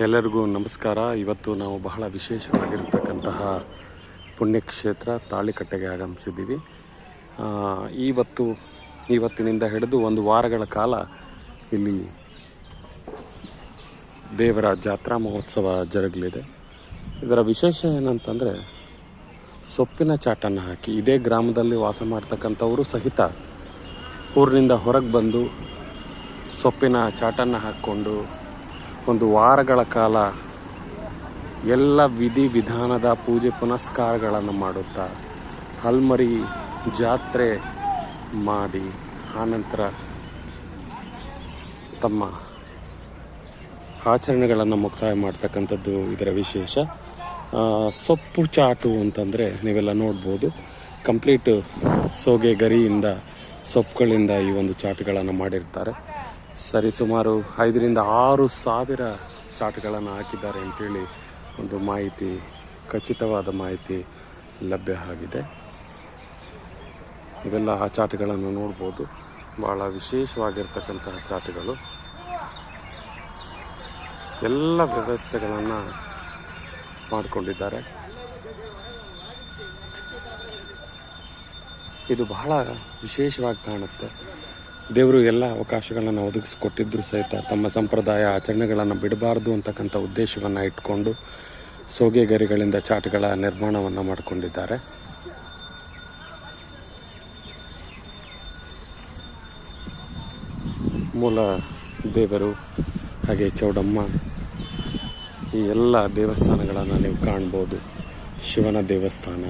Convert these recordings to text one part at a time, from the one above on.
ಎಲ್ಲರಿಗೂ ನಮಸ್ಕಾರ. ಇವತ್ತು ನಾವು ಬಹಳ ವಿಶೇಷವಾಗಿರ್ತಕ್ಕಂತಹ ಪುಣ್ಯಕ್ಷೇತ್ರ ತಾಳಿಕಟ್ಟೆಗೆ ಆಗಮಿಸಿದ್ದೀವಿ. ಇವತ್ತು ಇವತ್ತಿನಿಂದ ಹಿಡಿದು ಒಂದು ವಾರಗಳ ಕಾಲ ಇಲ್ಲಿ ದೇವರ ಜಾತ್ರಾ ಮಹೋತ್ಸವ ಜರುಗಲಿದೆ. ಇದರ ವಿಶೇಷ ಏನಂತಂದರೆ, ಸೊಪ್ಪಿನ ಚಾಟನ್ನು ಹಾಕಿ, ಇದೇ ಗ್ರಾಮದಲ್ಲಿ ವಾಸ ಮಾಡ್ತಕ್ಕಂಥವರು ಸಹಿತ ಊರಿನಿಂದ ಹೊರಗೆ ಬಂದು ಸೊಪ್ಪಿನ ಚಾಟನ್ನು ಹಾಕ್ಕೊಂಡು ಒಂದು ವಾರಗಳ ಕಾಲ ಎಲ್ಲ ವಿಧಿ ವಿಧಾನದ ಪೂಜೆ ಪುನಸ್ಕಾರಗಳನ್ನು ಮಾಡುತ್ತಾ ಹಲ್ಮರಿ ಜಾತ್ರೆ ಮಾಡಿ, ಆನಂತರ ತಮ್ಮ ಆಚರಣೆಗಳನ್ನು ಮುಕ್ತಾಯ ಮಾಡ್ತಕ್ಕಂಥದ್ದು ಇದರ ವಿಶೇಷ. ಸೊಪ್ಪು ಚಾಟು ಅಂತಂದರೆ ನೀವೆಲ್ಲ ನೋಡ್ಬೋದು. ಕಂಪ್ಲೀಟ್ ಸೋಗೆ ಗರಿಯಿಂದ ಸೊಪ್ಪುಗಳಿಂದ ಈ ಒಂದು ಚಾಟುಗಳನ್ನು ಮಾಡಿರ್ತಾರೆ. ಸರಿಸುಮಾರು ಐದರಿಂದ ಆರು ಸಾವಿರ ಚಾಟ್ಗಳನ್ನು ಹಾಕಿದ್ದಾರೆ ಅಂತೇಳಿ ಒಂದು ಮಾಹಿತಿ, ಖಚಿತವಾದ ಮಾಹಿತಿ ಲಭ್ಯ ಆಗಿದೆ. ಇವೆಲ್ಲ ಆ ಚಾಟ್ಗಳನ್ನು ನೋಡ್ಬೋದು. ಭಾಳ ವಿಶೇಷವಾಗಿರ್ತಕ್ಕಂತಹ ಚಾಟ್ಗಳು. ಎಲ್ಲ ವ್ಯವಸ್ಥೆಗಳನ್ನು ಮಾಡಿಕೊಂಡಿದ್ದಾರೆ. ಇದು ಬಹಳ ವಿಶೇಷವಾಗಿ ಕಾಣುತ್ತೆ. ದೇವರು ಎಲ್ಲ ಅವಕಾಶಗಳನ್ನು ಒದಗಿಸಿಕೊಟ್ಟಿದ್ರು ಸಹಿತ ತಮ್ಮ ಸಂಪ್ರದಾಯ ಆಚರಣೆಗಳನ್ನು ಬಿಡಬಾರ್ದು ಅಂತಕ್ಕಂಥ ಉದ್ದೇಶವನ್ನು ಇಟ್ಕೊಂಡು ಸೋಗೆಗರಿಗಳಿಂದ ಚಾಟ್ಗಳ ನಿರ್ಮಾಣವನ್ನು ಮಾಡಿಕೊಂಡಿದ್ದಾರೆ. ಮೂಲ ದೇವರು ಹಾಗೆ ಚೌಡಮ್ಮ, ಈ ಎಲ್ಲ ದೇವಸ್ಥಾನಗಳನ್ನು ನೀವು ಕಾಣ್ಬೋದು. ಶಿವನ ದೇವಸ್ಥಾನ.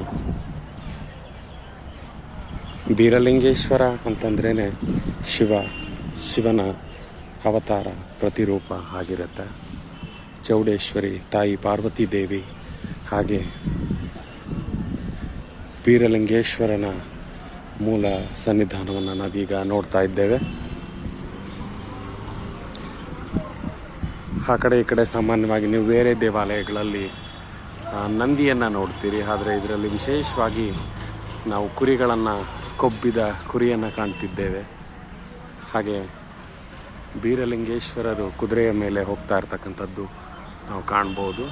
ಬೀರಲಿಂಗೇಶ್ವರ ಅಂತಂದ್ರೇ ಶಿವ, ಶಿವನ ಅವತಾರ ಪ್ರತಿರೂಪ ಆಗಿರುತ್ತೆ. ಚೌಡೇಶ್ವರಿ ತಾಯಿ ಪಾರ್ವತಿ ದೇವಿ ಹಾಗೆ ಬೀರಲಿಂಗೇಶ್ವರನ ಮೂಲ ಸನ್ನಿಧಾನವನ್ನು ನಾವೀಗ ನೋಡ್ತಾ ಇದ್ದೇವೆ. ಆ ಕಡೆ ಈ ಕಡೆ ಸಾಮಾನ್ಯವಾಗಿ ನೀವು ಬೇರೆ ದೇವಾಲಯಗಳಲ್ಲಿ ನಂದಿಯನ್ನು ನೋಡ್ತೀರಿ. ಆದರೆ ಇದರಲ್ಲಿ ವಿಶೇಷವಾಗಿ ನಾವು ಕುರಿಗಳನ್ನು ಕೊಬ್ಬಿದ ಕುರಿಯನ್ನು ಕಾಣ್ತಿದ್ದೇವೆ. ಹಾಗೆ ಬೀರಲಿಂಗೇಶ್ವರರು ಕುದುರೆಯ ಮೇಲೆ ಹೋಗ್ತಾ ಇರ್ತಕ್ಕಂಥದ್ದು ನಾವು ಕಾಣ್ಬೋದು.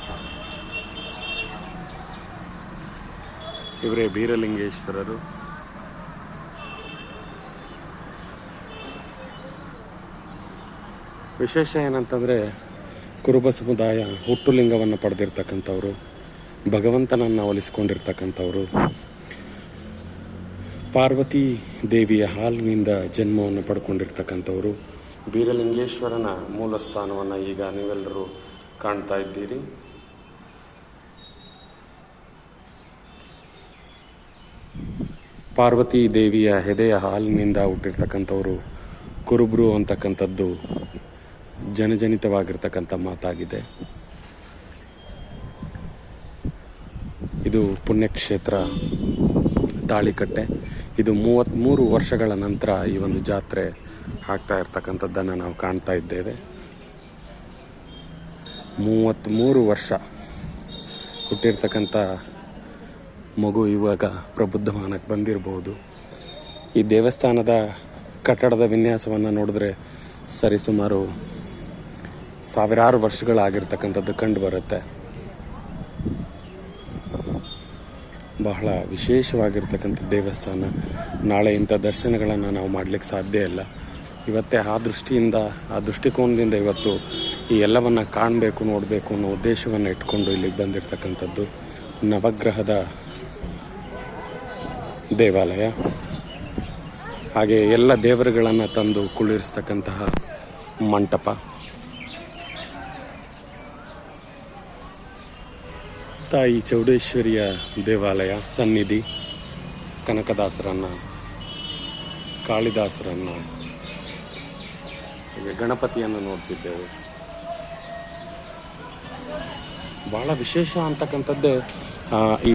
ಇವರೇ ಬೀರಲಿಂಗೇಶ್ವರರು. ವಿಶೇಷ ಏನಂತಂದರೆ ಕುರುಬ ಸಮುದಾಯ ಹುಟ್ಟುಲಿಂಗವನ್ನು ಪಡೆದಿರ್ತಕ್ಕಂಥವ್ರು, ಭಗವಂತನನ್ನು ಒಲಿಸ್ಕೊಂಡಿರ್ತಕ್ಕಂಥವ್ರು ಪಾರ್ವತಿ ದೇವಿಯ ಹಾಲಿನಿಂದ ಜನ್ಮವನ್ನು ಪಡ್ಕೊಂಡಿರ್ತಕ್ಕಂಥವರು ಬೀರಲಿಂಗೇಶ್ವರನ ಮೂಲ ಸ್ಥಾನವನ್ನು ಈಗ ನೀವೆಲ್ಲರೂ ಕಾಣ್ತಾ ಇದ್ದೀರಿ. ಪಾರ್ವತಿ ದೇವಿಯ ಹೆದೆಯ ಹಾಲಿನಿಂದ ಹುಟ್ಟಿರ್ತಕ್ಕಂಥವರು ಕುರುಬ್ರು ಅಂತಕ್ಕಂಥದ್ದು ಜನಜನಿತವಾಗಿರ್ತಕ್ಕಂಥ ಮಾತಾಗಿದೆ. ಇದು ಪುಣ್ಯಕ್ಷೇತ್ರ. ತಾಳಿಕಟ್ಟೆ ಇದು ಮೂವತ್ತ್ಮೂರು ವರ್ಷಗಳ ನಂತರ ಈ ಒಂದು ಜಾತ್ರೆ ಆಗ್ತಾ ಇರ್ತಕ್ಕಂಥದ್ದನ್ನು ನಾವು ಕಾಣ್ತಾ ಇದ್ದೇವೆ. ಮೂವತ್ತ್ಮೂರು ವರ್ಷ ಹುಟ್ಟಿರ್ತಕ್ಕಂಥ ಮಗು ಇವಾಗ ಪ್ರಬುದ್ಧಮಾನಕ್ಕೆ ಬಂದಿರಬಹುದು ಈ ದೇವಸ್ಥಾನದ ಕಟ್ಟಡದ ವಿನ್ಯಾಸವನ್ನು ನೋಡಿದ್ರೆ ಸರಿಸುಮಾರು ಸಾವಿರಾರು ವರ್ಷಗಳಾಗಿರ್ತಕ್ಕಂಥದ್ದು ಕಂಡು ಬರುತ್ತೆ. ಬಹಳ ವಿಶೇಷವಾಗಿರ್ತಕ್ಕಂಥ ದೇವಸ್ಥಾನ. ನಾಳೆ ಇಂಥ ದರ್ಶನಗಳನ್ನು ನಾವು ಮಾಡಲಿಕ್ಕೆ ಸಾಧ್ಯ ಇಲ್ಲ. ಇವತ್ತೇ ಆ ದೃಷ್ಟಿಯಿಂದ, ಆ ದೃಷ್ಟಿಕೋನದಿಂದ ಇವತ್ತು ಈ ಎಲ್ಲವನ್ನು ಕಾಣಬೇಕು, ನೋಡಬೇಕು ಅನ್ನೋ ಉದ್ದೇಶವನ್ನು ಇಟ್ಕೊಂಡು ಇಲ್ಲಿಗೆ ಬಂದಿರತಕ್ಕಂಥದ್ದು ನವಗ್ರಹದ ದೇವಾಲಯ. ಹಾಗೆ ಎಲ್ಲ ದೇವರುಗಳನ್ನು ತಂದು ಕುಳ್ಳಿರಿಸ್ತಕ್ಕಂತಹ ಮಂಟಪ. ತಾಯಿ ಚೌಡೇಶ್ವರಿಯ ದೇವಾಲಯ ಸನ್ನಿಧಿ ಕನಕದಾಸರನ್ನ ಕಾಳಿದಾಸರನ್ನ ಹೀಗೆ ಗಣಪತಿಯನ್ನು ನೋಡ್ತಿದ್ದೇವೆ. ಬಹಳ ವಿಶೇಷ ಅಂತಕ್ಕಂಥದ್ದೇ ಈ